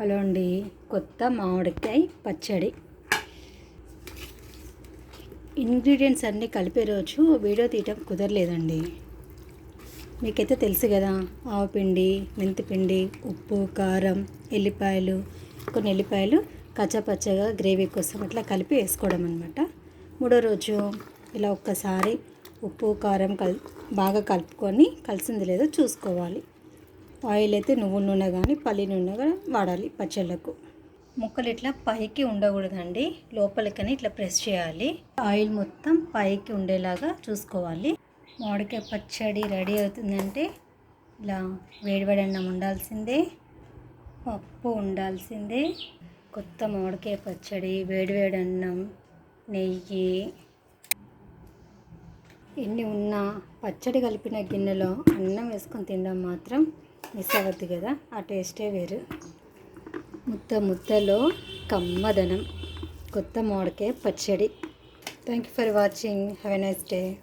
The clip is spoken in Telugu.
హలో అండి. కొత్త మామిడికాయ పచ్చడి. ఇంగ్రీడియంట్స్ అన్నీ కలిపే రోజు వీడియో తీయటం కుదరలేదండి. మీకైతే తెలుసు కదా ఆవపిండి మెంతిపిండి ఉప్పు కారం ఎల్లిపాయలు కొన్ని ఎల్లిపాయలు కచ్చపచ్చగా గ్రేవీ కోసం అట్లా కలిపి వేసుకోవడం అనమాట మూడో రోజు ఇలా ఒక్కసారి ఉప్పు కారం కల్ బాగా కలుపుకొని కలిసింది లేదో చూసుకోవాలి. ఆయిల్ అయితే నువ్వుల నూనె కానీ పల్లి నూనె కానీ వాడాలి పచ్చళ్ళకు. ముక్కలు ఇట్లా పైకి ఉండకూడదండి. లోపలికని ఇట్లా ప్రెస్ చేయాలి. ఆయిల్ మొత్తం పైకి ఉండేలాగా చూసుకోవాలి. మామిడికాయ పచ్చడి రెడీ అవుతుందంటే ఇలా వేడివేడి అన్నం ఉండాల్సిందే పప్పు ఉండాల్సిందే. కొత్త మామిడికాయ పచ్చడి వేడివేడి అన్నం నెయ్యి ఎన్ని ఉన్నా పచ్చడి కలిపిన గిన్నెలో అన్నం వేసుకొని తినడం మాత్రం మిస్ అవ్వద్దు కదా? ఆ టేస్టే వేరు. ముద్ద ముద్దలో కమ్మదనం కొత్త మోడకే పచ్చడి. Thank you for watching have a nice day